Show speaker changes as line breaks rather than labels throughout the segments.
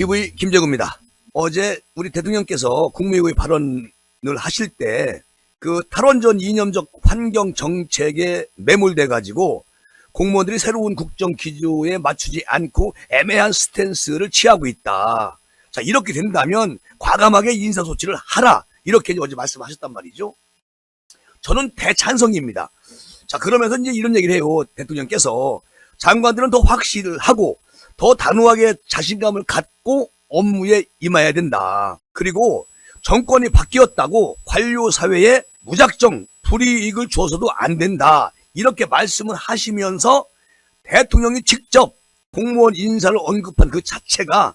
TV 김재구입니다. 어제 우리 대통령께서 국무회의 발언을 하실 때 그 탈원전 이념적 환경 정책에 매몰돼 가지고 공무원들이 새로운 국정 기조에 맞추지 않고 애매한 스탠스를 취하고 있다. 자, 이렇게 된다면 과감하게 인사 조치를 하라. 이렇게 어제 말씀하셨단 말이죠. 저는 대찬성입니다. 자, 그러면서 이제 이런 얘기를 해요. 대통령께서 장관들은 더 확실을 하고 더 단호하게 자신감을 갖고 업무에 임해야 된다. 그리고 정권이 바뀌었다고 관료 사회에 무작정 불이익을 줘서도 안 된다. 이렇게 말씀을 하시면서 대통령이 직접 공무원 인사를 언급한 그 자체가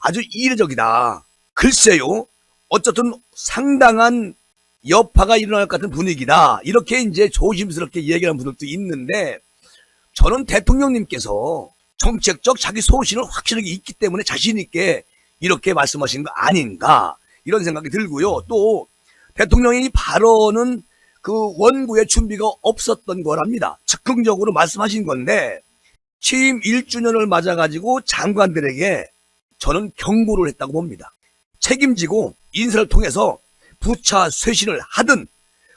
아주 이례적이다. 글쎄요. 어쨌든 상당한 여파가 일어날 것 같은 분위기다. 이렇게 이제 조심스럽게 얘기하는 분들도 있는데 저는 대통령님께서 정책적 자기 소신을 확실하게 있기 때문에 자신 있게 이렇게 말씀하신 거 아닌가 이런 생각이 들고요. 또 대통령의 이 발언은 그 원구의 준비가 없었던 거랍니다. 즉흥적으로 말씀하신 건데 취임 1주년을 맞아가지고 장관들에게 저는 경고를 했다고 봅니다. 책임지고 인사를 통해서 부차 쇄신을 하든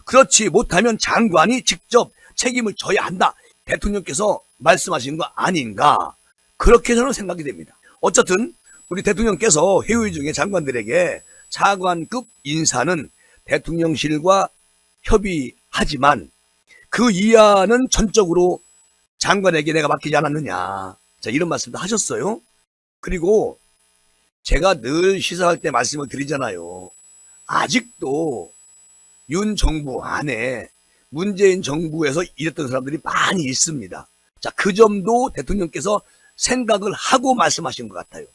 그렇지 못하면 장관이 직접 책임을 져야 한다. 대통령께서 말씀하신 거 아닌가. 그렇게 저는 생각이 됩니다. 어쨌든 우리 대통령께서 회의 중에 장관들에게 차관급 인사는 대통령실과 협의하지만 그 이하는 전적으로 장관에게 내가 맡기지 않았느냐. 자, 이런 말씀도 하셨어요. 그리고 제가 늘 시사할 때 말씀을 드리잖아요. 아직도 윤 정부 안에 문재인 정부에서 일했던 사람들이 많이 있습니다. 자, 그 점도 대통령께서 생각을 하고 말씀하신 것 같아요.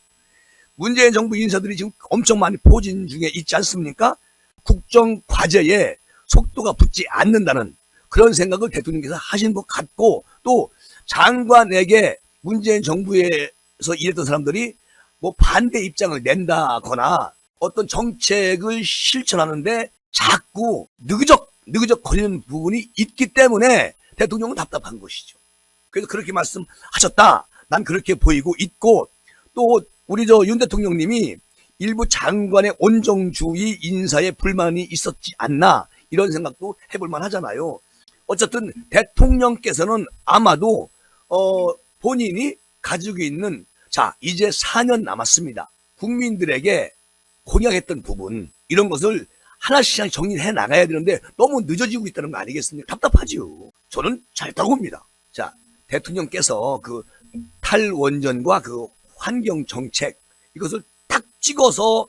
문재인 정부 인사들이 지금 엄청 많이 포진 중에 있지 않습니까? 국정 과제에 속도가 붙지 않는다는 그런 생각을 대통령께서 하신 것 같고 또 장관에게 문재인 정부에서 일했던 사람들이 뭐 반대 입장을 낸다거나 어떤 정책을 실천하는데 자꾸 느그적 느그적 거리는 부분이 있기 때문에 대통령은 답답한 것이죠. 그래서 그렇게 말씀하셨다. 난 그렇게 보이고 있고 또 우리 저 윤 대통령님이 일부 장관의 온정주의 인사에 불만이 있었지 않나 이런 생각도 해볼 만 하잖아요. 어쨌든 대통령께서는 아마도 어 본인이 가지고 있는 자 이제 4년 남았습니다. 국민들에게 공약했던 부분 이런 것을 하나씩 하나씩 정리해 나가야 되는데 너무 늦어지고 있다는 거 아니겠습니까? 답답하지요. 저는 잘다고 봅니다. 자 대통령께서 그 탈원전과 그 환경 정책 이것을 딱 찍어서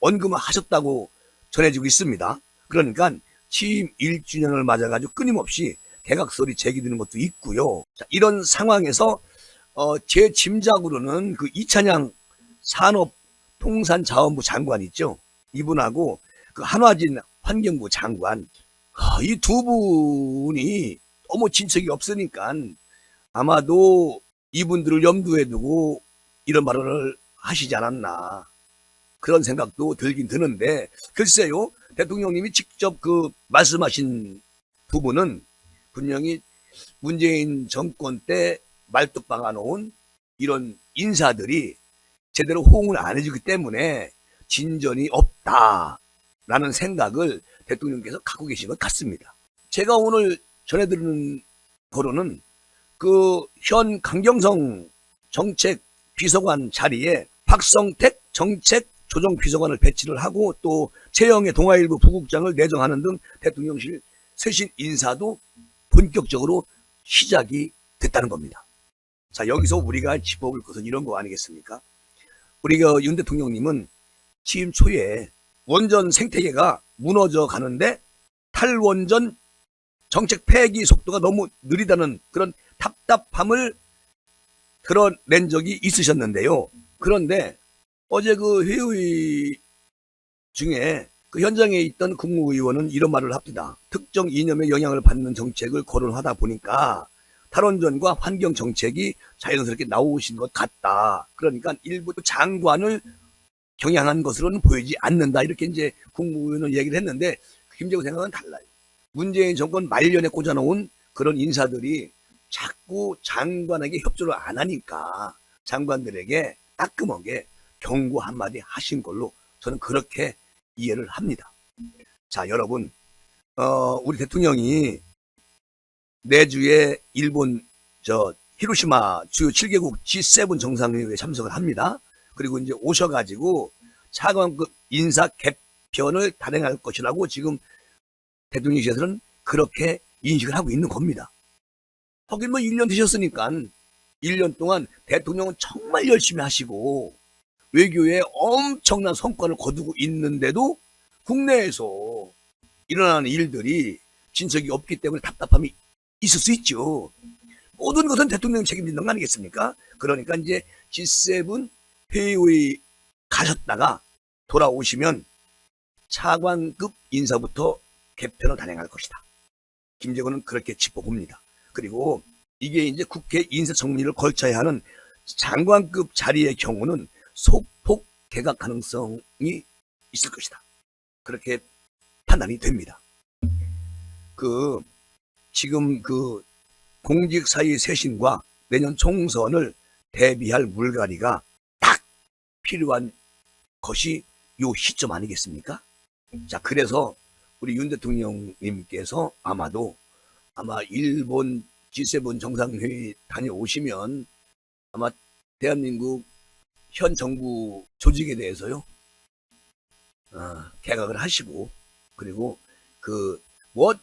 언급을 하셨다고 전해지고 있습니다. 그러니까 취임 1주년을 맞아가지고 끊임없이 개각설이 제기되는 것도 있고요. 자, 이런 상황에서 어, 제 짐작으로는 그 이찬양 산업통산자원부 장관 있죠. 이분하고 그 한화진 환경부 장관 아, 이두 분이 너무 진척이 없으니까 아마도 이분들을 염두에 두고 이런 발언을 하시지 않았나 그런 생각도 들긴 드는데 글쎄요 대통령님이 직접 그 말씀하신 부분은 분명히 문재인 정권 때 말뚝 박아놓은 이런 인사들이 제대로 호응을 안 해주기 때문에 진전이 없다라는 생각을 대통령께서 갖고 계신 것 같습니다. 제가 오늘 전해드리는 거로는 그 현 강경성 정책 비서관 자리에 박성택 정책 조정 비서관을 배치를 하고 또 최영의 동아일보 부국장을 내정하는 등 대통령실 쇄신 인사도 본격적으로 시작이 됐다는 겁니다. 자 여기서 우리가 짚어볼 것은 이런 거 아니겠습니까? 우리가 윤 대통령님은 취임 초에 원전 생태계가 무너져 가는데 탈원전 정책 폐기 속도가 너무 느리다는 그런 답답함을 드러낸 적이 있으셨는데요. 그런데 어제 그 회의 중에 그 현장에 있던 국무의원은 이런 말을 합니다. 특정 이념에 영향을 받는 정책을 거론하다 보니까 탈원전과 환경 정책이 자연스럽게 나오신 것 같다. 그러니까 일부 장관을 경향한 것으로는 보이지 않는다. 이렇게 이제 국무위원은 얘기를 했는데 김재구 생각은 달라요. 문재인 정권 말년에 꽂아놓은 그런 인사들이 자꾸 장관에게 협조를 안 하니까 장관들에게 따끔하게 경고 한마디 하신 걸로 저는 그렇게 이해를 합니다. 자, 여러분, 어, 우리 대통령이 내주에 일본 저 히로시마 주요 7개국 G7 정상회의에 참석을 합니다. 그리고 이제 오셔가지고 차관급 인사 개편을 단행할 것이라고 지금 대통령실에서는 그렇게 인식을 하고 있는 겁니다. 하긴 뭐 1년 되셨으니까 1년 동안 대통령은 정말 열심히 하시고 외교에 엄청난 성과를 거두고 있는데도 국내에서 일어나는 일들이 진척이 없기 때문에 답답함이 있을 수 있죠. 모든 것은 대통령 책임진다는 거 아니겠습니까? 그러니까 이제 G7 회의에 가셨다가 돌아오시면 차관급 인사부터 개편을 단행할 것이다. 김재건은 그렇게 짚어봅니다. 그리고 이게 이제 국회 인사청문회를 걸쳐야 하는 장관급 자리의 경우는 소폭 개각 가능성이 있을 것이다. 그렇게 판단이 됩니다. 그 지금 그 공직 사회 쇄신과 내년 총선을 대비할 물갈이가 딱 필요한 것이 요 시점 아니겠습니까? 자, 그래서 우리 윤 대통령님께서 아마도 아마 일본 G7 정상회의 다녀오시면 아마 대한민국 현 정부 조직에 대해서요, 아, 개각을 하시고, 그리고 그, 뭐,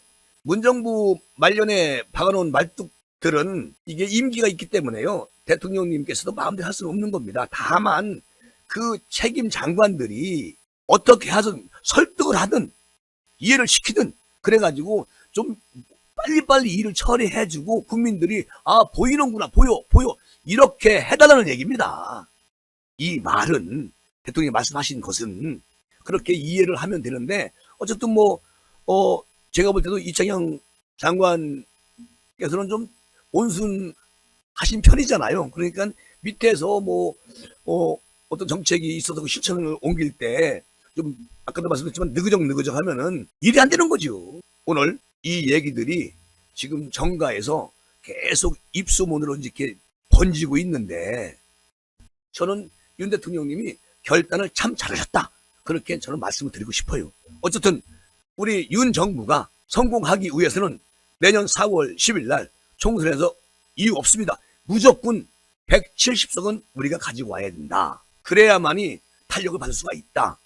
문정부 말년에 박아놓은 말뚝들은 이게 임기가 있기 때문에요. 대통령님께서도 마음대로 할 수는 없는 겁니다. 다만 그 책임 장관들이 어떻게 하든 설득을 하든 이해를 시키든 그래가지고 좀 빨리빨리 일을 처리해주고 국민들이 아 보이는구나 보여 보여 이렇게 해달라는 얘기입니다. 이 말은 대통령이 말씀하신 것은 그렇게 이해를 하면 되는데 어쨌든 뭐 어, 제가 볼 때도 이창영 장관께서는 좀 온순 하신 편이잖아요. 그러니까 밑에서 뭐, 어, 어떤 정책이 있어서 그 실천을 옮길 때 좀 아까도 말씀드렸지만 느그적 느그적 하면은 일이 안 되는 거죠. 오늘 이 얘기들이 지금 정가에서 계속 입소문으로 이렇게 번지고 있는데 저는 윤 대통령님이 결단을 참 잘하셨다. 그렇게 저는 말씀을 드리고 싶어요. 어쨌든 우리 윤 정부가 성공하기 위해서는 내년 4월 10일 날 총선에서 이유 없습니다. 무조건 170석은 우리가 가지고 와야 된다. 그래야만이 탄력을 받을 수가 있다.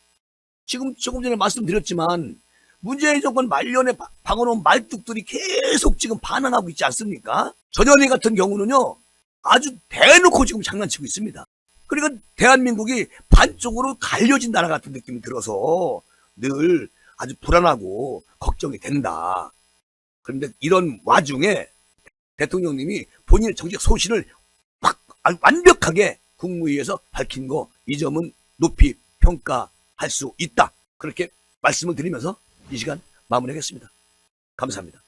지금 조금 전에 말씀드렸지만 문재인 정권 말년에 바- 박아놓은 말뚝들이 계속 지금 반항하고 있지 않습니까? 전현희 같은 경우는요 아주 대놓고 지금 장난치고 있습니다. 그러니까 대한민국이 반쪽으로 갈려진 나라 같은 느낌이 들어서 늘 아주 불안하고 걱정이 된다. 그런데 이런 와중에 대통령님이 본인의 정책 소신을 막 아주 완벽하게 국무회의에서 밝힌 거 이 점은 높이 평가할 수 있다. 그렇게 말씀을 드리면서 이 시간 마무리하겠습니다. 감사합니다.